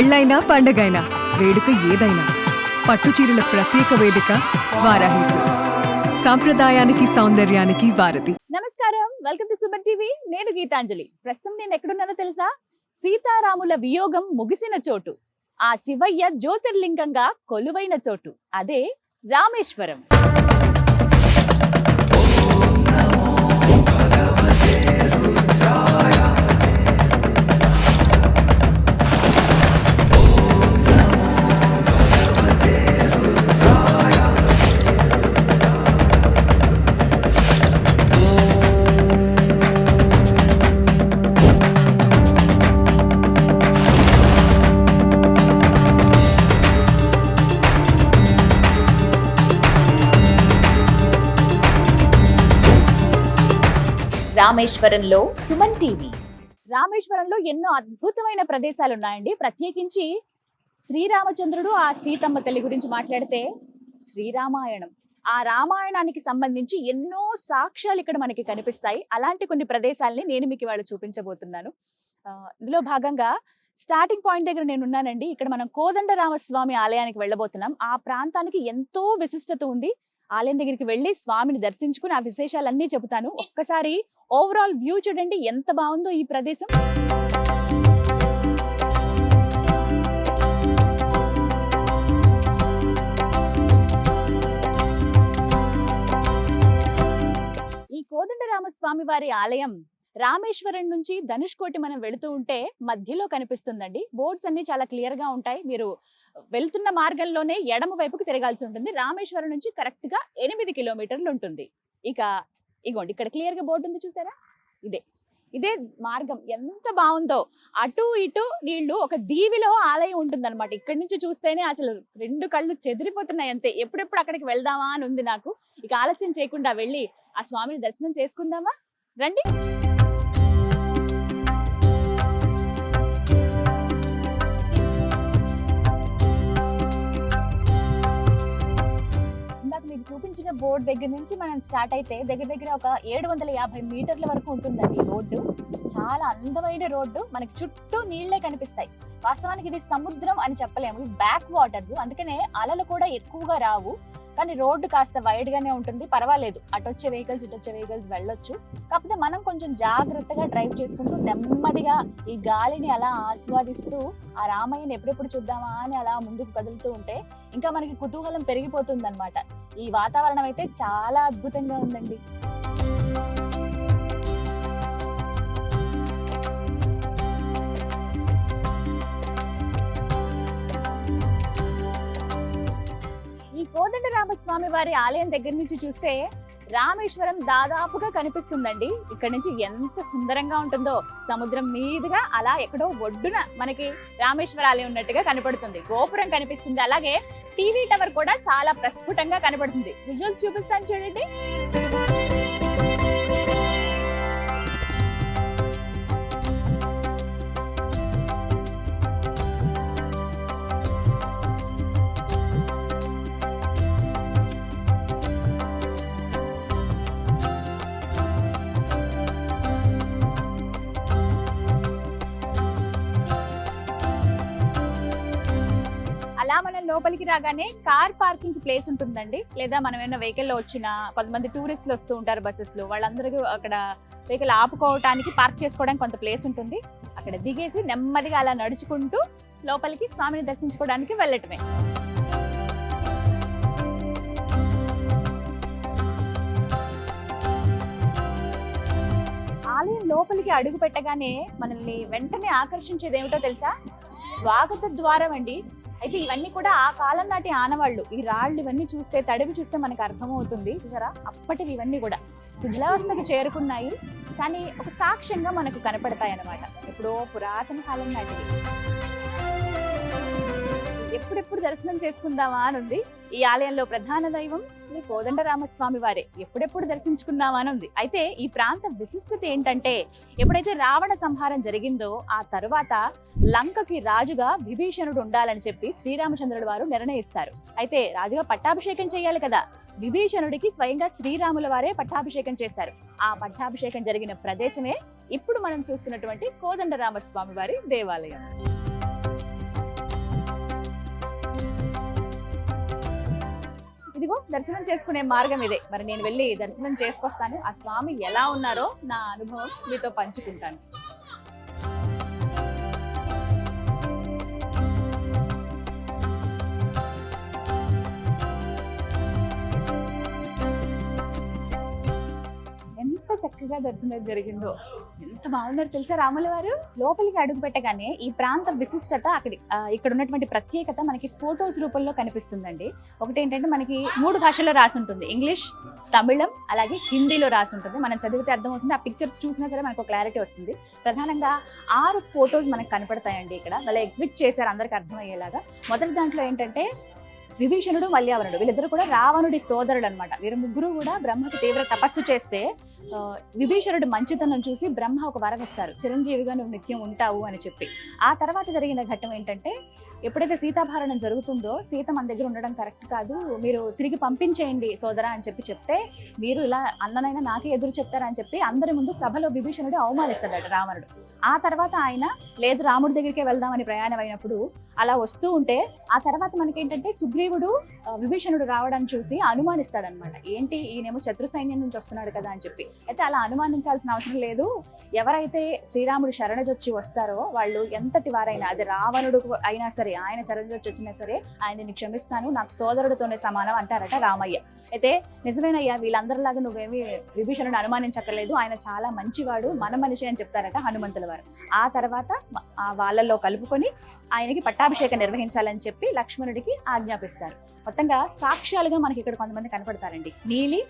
పెళ్ళైనా పండగైనా వేడుక ఏదైనా పట్టుచీరల ప్రత్యేక వేదిక వారాహి సిల్క్స్. సాంప్రదాయానికి సౌందర్యానికి వారధి. నమస్కారం. Welcome to Suman TV. నేను గీతాంజలి. ప్రస్తుతం నేను ఎక్కడున్నానో తెలుసా? సీతారాముల వియోగం ముగిసిన చోటు. ఆ శివయ్య జ్యోతిర్లింగంగా కొలువైన చోటు. అదే రామేశ్వరం. రామేశ్వరంలో సుమన్ టీవీ. రామేశ్వరంలో ఎన్నో అద్భుతమైన ప్రదేశాలు ఉన్నాయండి ప్రత్యేకించి శ్రీరామచంద్రుడు ఆ సీతమ్మ తల్లి గురించి మాట్లాడితే శ్రీరామాయణం. ఆ రామాయణానికి సంబంధించి ఎన్నో సాక్ష్యాలు ఇక్కడ మనకి కనిపిస్తాయి. అలాంటి కొన్ని ప్రదేశాలని నేను మీకు ఇవాళ చూపించబోతున్నాను. ఇందులో భాగంగా స్టార్టింగ్ పాయింట్ దగ్గర నేను ఉన్నానండి. ఇక్కడ మనం కోదండరామస్వామి ఆలయానికి వెళ్ళబోతున్నాం. ఆ ప్రాంతానికి ఎంతో విశిష్టత ఉంది. ఆలయం దగ్గరికి వెళ్ళి స్వామిని దర్శించుకుని ఆ విశేషాలన్నీ చెబుతాను. ఒక్కసారి ఓవరాల్ వ్యూ చూడండి ఎంత బాగుందో ఈ ప్రదేశం. ఈ కోదండరామస్వామి వారి ఆలయం రామేశ్వరం నుంచి ధనుష్కోటి మనం వెళుతూ ఉంటే మధ్యలో కనిపిస్తుందండి. బోర్డ్స్ అన్ని చాలా క్లియర్గా ఉంటాయి. మీరు వెళ్తున్న మార్గంలోనే ఎడమ వైపుకు తిరగాల్సి ఉంటుంది. రామేశ్వరం నుంచి కరెక్ట్గా ఎనిమిది కిలోమీటర్లు ఉంటుంది. ఇక ఇగోండి ఇక్కడ క్లియర్గా బోర్డు ఉంది చూసారా? ఇదే. ఇదే మార్గం. ఎంత బాగుందో. అటు ఇటు నీళ్ళు ఒక దీవిలో ఆలయం ఉంటుందన్నమాట. ఇక్కడి నుంచి చూస్తేనే అసలు రెండు కళ్ళు చెదిరిపోతున్నాయి అంతే. ఎప్పుడెప్పుడు అక్కడికి వెళ్దామా అని ఉంది నాకు. ఇక ఆలస్యం చేయకుండా వెళ్ళి ఆ స్వామిని దర్శనం చేసుకుందామా? రండి. ఇందాక మీకు చూపించిన బోర్డు దగ్గర నుంచి మనం స్టార్ట్ అయితే దగ్గర దగ్గర ఒక ఏడు వందల యాభై మీటర్ల వరకు ఉంటుందండి రోడ్డు. చాలా అందమైన రోడ్డు. మనకి చుట్టూ నీళ్ళే కనిపిస్తాయి. వాస్తవానికి ఇది సముద్రం అని చెప్పలేము. Back waters. అందుకనే అలలు కూడా ఎక్కువగా రావు. కానీ రోడ్డు కాస్త వైడ్ గానే ఉంటుంది. పర్వాలేదు. అటు వచ్చే వెహికల్స్ ఇటు వచ్చే వెహికల్స్ వెళ్ళొచ్చు. కాకపోతే మనం కొంచెం జాగ్రత్తగా డ్రైవ్ చేసుకుంటూ నెమ్మదిగా ఈ గాలిని అలా ఆస్వాదిస్తూ ఆ రామయ్యని ఎప్పుడెప్పుడు చూద్దామా అని అలా ముందుకు కదులుతూ ఉంటే ఇంకా మనకి కుతూహలం పెరిగిపోతుంది ఈ వాతావరణం అయితే చాలా అద్భుతంగా ఉందండి. కోదండరామస్వామి వారి ఆలయం దగ్గర నుంచి చూస్తే రామేశ్వరం దాదాపుగా కనిపిస్తుందండి. ఇక్కడ నుంచి ఎంత సుందరంగా ఉంటుందో సముద్రం మీదుగా అలా ఎక్కడో ఒడ్డున మనకి రామేశ్వర ఆలయం ఉన్నట్టుగా కనపడుతుంది. గోపురం కనిపిస్తుంది. అలాగే టీవీ టవర్ కూడా చాలా ప్రస్ఫుటంగా కనపడుతుంది. విజువల్స్ చూపిస్తాను చూడండి. లోపలికి రాగానే కార్ పార్కింగ్ ప్లేస్ ఉంటుందండి. లేదా మనం ఏమైనా వెహికల్లో వచ్చిన కొంతమంది టూరిస్టులు వస్తూ ఉంటారు బస్సెస్లో వాళ్ళందరికీ అక్కడ వెహికల్ ఆపుకోవడానికి పార్క్ చేసుకోవడానికి కొంత ప్లేస్ ఉంటుంది. అక్కడ దిగేసి నెమ్మదిగా అలా నడుచుకుంటూ లోపలికి స్వామిని దర్శించుకోవడానికి వెళ్ళటమే. ఆలయం లోపలికి అడుగు పెట్టగానే మనల్ని వెంటనే ఆకర్షించేది ఏమిటో తెలుసా? స్వాగత ద్వారం అండి. అయితే ఇవన్నీ కూడా ఆ కాలం నాటి ఆనవాళ్ళు. ఈ రాళ్ళు ఇవన్నీ చూస్తే తడివి చూస్తే మనకు అర్థమవుతుంది. చూసారా? అప్పటివి ఇవన్నీ కూడా శిథిలావస్థకు చేరుకున్నాయి. కానీ ఒక సాక్ష్యంగా మనకు కనపడతాయి అన్నమాట ఎప్పుడో పురాతన కాలం నాటివి. ఎప్పుడెప్పుడు దర్శనం చేసుకుందామా అని ఉంది. ఈ ఆలయంలో ప్రధాన దైవం శ్రీ కోదండరామస్వామి వారే. ఎప్పుడెప్పుడు దర్శించుకుందామా అని ఉంది. అయితే ఈ ప్రాంత విశిష్టత ఏంటంటే ఎప్పుడైతే రావణ సంహారం జరిగిందో ఆ తరువాత లంకకి రాజుగా విభీషణుడు ఉండాలని చెప్పి శ్రీరామచంద్రుడు వారు నిర్ణయిస్తారు. అయితే రాజుగా పట్టాభిషేకం చేయాలి కదా. విభీషణుడికి స్వయంగా శ్రీరాముల వారే పట్టాభిషేకం చేశారు. ఆ పట్టాభిషేకం జరిగిన ప్రదేశమే ఇప్పుడు మనం చూస్తున్నటువంటి కోదండరామస్వామి వారి దేవాలయం. ఇదిగో దర్శనం చేసుకునే మార్గం ఇదే. మరి నేను వెళ్ళి దర్శనం చేసుకొస్తాను. ఆ స్వామి ఎలా ఉన్నారో నా అనుభవం మీతో పంచుకుంటాను. ఎంత చక్కగా దర్శనం జరిగిందో. ఎంత బాగున్నారు తెలుసా రాముల వారు? లోపలికి అడుగు పెట్టగానే ఈ ప్రాంత విశిష్టత అక్కడ ఇక్కడ ఉన్నటువంటి ప్రత్యేకత మనకి ఫొటోస్ రూపంలో కనిపిస్తుందండి. ఒకటి ఏంటంటే మనకి మూడు భాషల్లో రాసి ఉంటుంది. ఇంగ్లీష్ తమిళం అలాగే హిందీలో రాసి ఉంటుంది. మనం చదివితే అర్థమవుతుంది. ఆ పిక్చర్స్ చూసినా సరే మనకు క్లారిటీ వస్తుంది. ప్రధానంగా ఆరు ఫొటోస్ మనకు కనపడతాయండి ఇక్కడ. వాళ్ళు ఎగ్జిబిట్ చేశారు అందరికి అర్థమయ్యేలాగా. మొదటి దాంట్లో ఏంటంటే విభీషణుడు మల్యావరుడు వీళ్ళిద్దరు కూడా రావణుడి సోదరుడు అనమాట వీరు ముగ్గురు కూడా బ్రహ్మకు తీవ్ర తపస్సు చేస్తే విభీషణుడు మంచితనం చూసి బ్రహ్మ ఒక వరం ఇస్తారు. చిరంజీవిగా నువ్వు నిత్యం ఉంటావు అని చెప్పి. ఆ తర్వాత జరిగిన ఘట్టం ఏంటంటే ఎప్పుడైతే సీతాభరణం జరుగుతుందో సీత మన దగ్గర ఉండడం కరెక్ట్ కాదు. మీరు తిరిగి పంపించేయండి సోదరా అని చెప్పి చెప్తే మీరు ఇలా అన్ననైనా నాకే ఎదురు చెప్తారని చెప్పి అందరి ముందు సభలో విభీషణుడు అవమానిస్తాడట రావణుడు. ఆ తర్వాత ఆయన లేదు రాముడి దగ్గరికే వెళ్దామని ప్రయాణం అయినప్పుడు అలా వస్తూ ఉంటే ఆ తర్వాత మనకేంటంటే సుగ్రీవ ఆ, విభీషణుడు రావడాన్ని చూసి అనుమానిస్తాడనమాట ఏంటి ఈయనేమో శత్రు సైన్యం నుంచి వస్తున్నాడు కదా అని చెప్పి. అయితే అలా అనుమానించాల్సిన అవసరం లేదు. ఎవరైతే శ్రీరాముడు శరణజొచ్చి వస్తారో వాళ్ళు ఎంతటి వారైనా అది రావణుడు అయినా సరే ఆయన శరణజొచ్చి వచ్చినా సరే ఆయనని క్షమిస్తాను నాకు సోదరుడితోనే సమానం అంటారట రామయ్య. అయితే నిజమేనయ్యా వీళ్ళందరిలాగా నువ్వేమి విభీషణుడు అనుమానించక్కర్లేదు. ఆయన చాలా మంచివాడు మన మనిషి అని చెప్తారట హనుమంతుల వారు. ఆ తర్వాత ఆ వాళ్ళల్లో కలుపుకొని ఆయనకి పట్టాభిషేకం నిర్వహించాలని చెప్పి లక్ష్మణుడికి ఆజ్ఞాపిస్తారు. మొత్తంగా సాక్ష్యాలుగా మనకి ఇక్కడ కొంతమంది కనపడతారండి. నీలి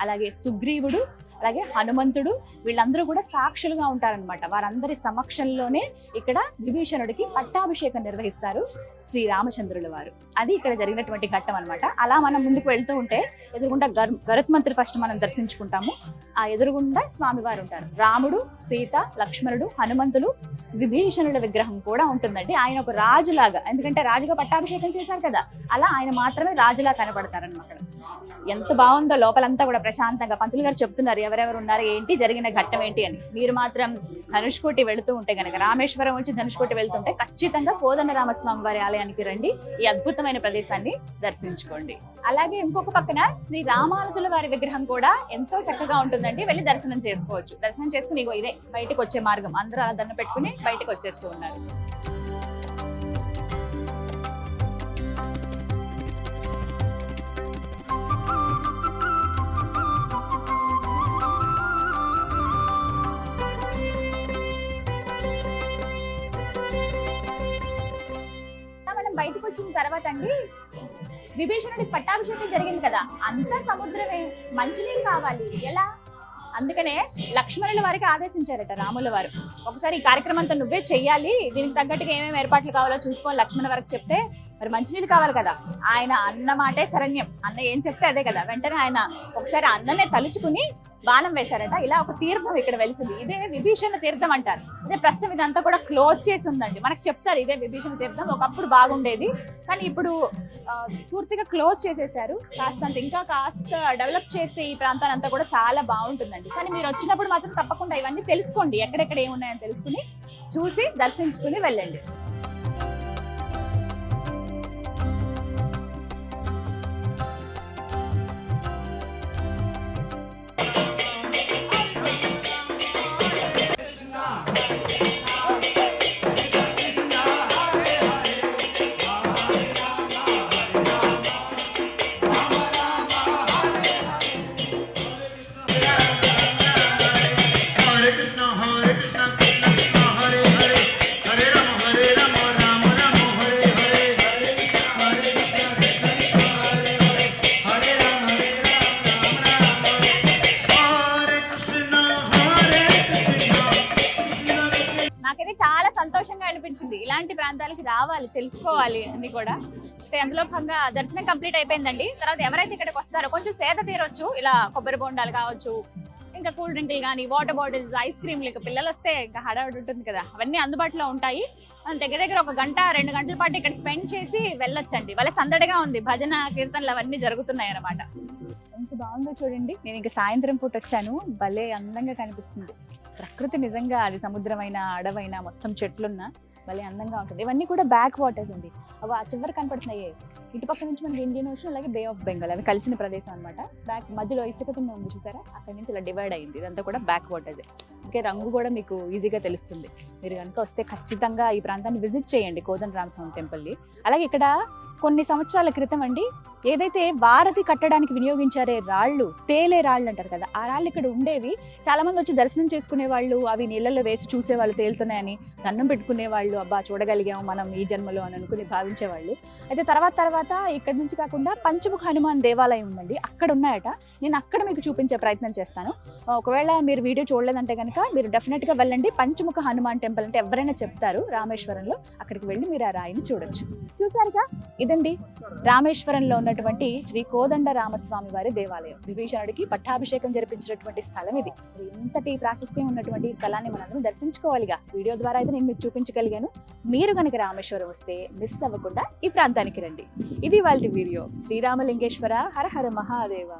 అలాగే సుగ్రీవుడు అలాగే హనుమంతుడు వీళ్ళందరూ కూడా సాక్షులుగా ఉంటారనమాట వారందరి సమక్షంలోనే ఇక్కడ విభీషణుడికి పట్టాభిషేకం నిర్వహిస్తారు శ్రీ రామచంద్రుల వారు. అది ఇక్కడ జరిగినటువంటి ఘట్టం అన్నమాట. అలా మనం ముందుకు వెళ్తూ ఉంటే ఎదురుగుండా గర్ ఫస్ట్ మనం దర్శించుకుంటాము. ఆ ఎదురుగుండా స్వామివారు ఉంటారు. రాముడు సీత లక్ష్మణుడు హనుమంతులు విభీషణుల విగ్రహం కూడా ఉంటుందండి. ఆయన ఒక రాజులాగా ఎందుకంటే రాజుగా పట్టాభిషేకం చేశారు కదా. అలా ఆయన మాత్రమే రాజులా కనబడతారనమాట ఎంత బాగుందో లోపలంతా కూడా ప్రశాంతంగా. పంతులు గారు చెప్తున్నారు ఎవరెవరు ఉన్నారు ఏంటి జరిగిన ఘట్టం ఏంటి అని. మీరు మాత్రం ధనుష్కోటి వెళుతూ ఉంటే గనక రామేశ్వరం నుంచి ధనుష్కోటి వెళ్తుంటే ఖచ్చితంగా కోదండ రామస్వామి వారి ఆలయానికి రండి ఈ అద్భుతమైన ప్రదేశాన్ని దర్శించుకోండి. అలాగే ఇంకొక పక్కన శ్రీ రామానుజుల వారి విగ్రహం కూడా ఎంతో చక్కగా ఉంటుందండి. వెళ్ళి దర్శనం చేసుకోవచ్చు. దర్శనం చేసుకుని ఇగో ఇదే బయటకు వచ్చే మార్గం. అందరూ అలా దండ పెట్టుకుని బయటకు వచ్చేస్తూ ఉన్నారు. అండి. విభీషణుడి పట్టాభిషేకం జరిగింది కదా అంతా సముద్రమే. మంచినీళ్ళు కావాలి. ఎలా? అందుకనే లక్ష్మణుల వారికి ఆదేశించారట రాముల వారు. ఒకసారి ఈ కార్యక్రమంతో నువ్వే చెయ్యాలి. దీనికి తగ్గట్టుగా ఏమేమి ఏర్పాట్లు కావాలో చూసుకో లక్ష్మణ వారికి చెప్తే. మరి మంచినీళ్ళు కావాలి కదా. ఆయన అన్న మాటే శరణ్యం. అన్న ఏం చెప్తే అదే కదా. వెంటనే ఆయన ఒకసారి అన్ననే తలుచుకుని బాణం వేశారట. ఇలా ఒక తీర్థం ఇక్కడ వెలిసింది. ఇదే విభీషణ తీర్థం అంటారు. అంటే ప్రస్తుతం ఇదంతా కూడా క్లోజ్ చేసి ఉందండి. మనకు చెప్తారు ఇదే విభీషణ తీర్థం. ఒకప్పుడు బాగుండేది. కానీ ఇప్పుడు పూర్తిగా క్లోజ్ చేసేసారు కాస్తంత ఇంకా కాస్త డెవలప్ చేస్తే ఈ ప్రాంతాన్ని అంతా కూడా చాలా బాగుంటుందండి. కానీ మీరు వచ్చినప్పుడు మాత్రం తప్పకుండా ఇవన్నీ తెలుసుకోండి. ఎక్కడెక్కడ ఏమున్నాయని తెలుసుకుని చూసి దర్శించుకుని వెళ్ళండి. దర్శనానికి రావాలి తెలుసుకోవాలి అన్ని కూడా. అంటే అందులో భాగంగా దర్శనం కంప్లీట్ అయిపోయిందండి. తర్వాత ఎవరైతే ఇక్కడికి వస్తారో కొంచెం సేద తీరొచ్చు. ఇలా కొబ్బరి బొండాలు కావచ్చు ఇంకా కూల్ డ్రింక్లు కానీ వాటర్ బాటిల్స్ ఐస్ క్రీమ్లు ఇంకా పిల్లలు వస్తే ఇంకా హడావిడి ఉంటుంది కదా. అవన్నీ అందుబాటులో ఉంటాయి. మనం దగ్గర దగ్గర ఒక గంట రెండు గంటల పాటు ఇక్కడ స్పెండ్ చేసి వెళ్ళొచ్చండి. వాళ్ళ సందడిగా ఉంది. భజన కీర్తనలు అవన్నీ జరుగుతున్నాయి అన్నమాట ఎంత బాగుందో చూడండి. నేను ఇంకా సాయంత్రం పూట వచ్చాను. భలే అందంగా కనిపిస్తుంది. ప్రకృతి నిజంగా అది సముద్రమైన అడవైనా మొత్తం చెట్లున్నా. భలే అందంగా ఉంటుంది. ఇవన్నీ కూడా బ్యాక్ వాటర్స్ అండి. అవి ఆ చివరి కనపడుతున్నాయి. ఇటుపక్క నుంచి మనకి ఇండియన్ ఓషన్ అలాగే బే ఆఫ్ బెంగాల్ అవి కలిసిన ప్రదేశం అనమాట బ్యాక్ మధ్యలో ఇసుక కింద ఉంది చూసారా? అక్కడ నుంచి ఇలా డివైడ్ అయింది. ఇదంతా కూడా బ్యాక్ వాటర్స్ ఇంకే రంగు కూడా మీకు ఈజీగా తెలుస్తుంది. మీరు కనుక వస్తే ఖచ్చితంగా ఈ ప్రాంతాన్ని విజిట్ చేయండి. కోదండ రామస్వామి టెంపుల్ని అలాగే ఇక్కడ కొన్ని సంవత్సరాల క్రితం అండి ఏదైతే భారతి కట్టడానికి వినియోగించారే రాళ్ళు తేలే రాళ్ళు అంటారు కదా ఆ రాళ్ళు ఇక్కడ ఉండేవి. చాలా మంది వచ్చి దర్శనం చేసుకునే వాళ్ళు అవి నీళ్ళల్లో వేసి చూసేవాళ్ళు తేలుతున్నాయని దండం పెట్టుకునే వాళ్ళు అబ్బా చూడగలిగాం మనం ఈ జన్మలో అని అనుకుని భావించేవాళ్ళు. అయితే తర్వాత తర్వాత ఇక్కడ నుంచి కాకుండా పంచముఖ హనుమాన్ దేవాలయం ఉందండి అక్కడ ఉన్నాయట. నేను అక్కడ మీకు చూపించే ప్రయత్నం చేస్తాను. ఒకవేళ మీరు వీడియో చూడలేదంటే కనుక మీరు డెఫినెట్గా వెళ్ళండి పంచముఖ హనుమాన్ టెంపుల్ అంటే ఎవరైనా చెప్తారు రామేశ్వరంలో అక్కడికి వెళ్ళి మీరు ఆ రాయిని చూడొచ్చు. చూసారుగా ఇదండి రామేశ్వరంలో ఉన్నటువంటి శ్రీ కోదండ రామస్వామి వారి దేవాలయం. విభీషణుడికి పట్టాభిషేకం జరిపించినటువంటి స్థలం ఇది. ఇంతటి ప్రాశస్త్యం ఉన్నటువంటి స్థలాన్ని మనందరం దర్శించుకోవాలిగా. వీడియో ద్వారా అయితే నేను మీకు చూపించగలిగాను. మీరు కనుక రామేశ్వరం వస్తే మిస్ అవ్వకుండా ఈ ప్రాంతానికి రండి. ఇది వాళ్ళ వీడియో. శ్రీరామలింగేశ్వర హర హర మహాదేవ.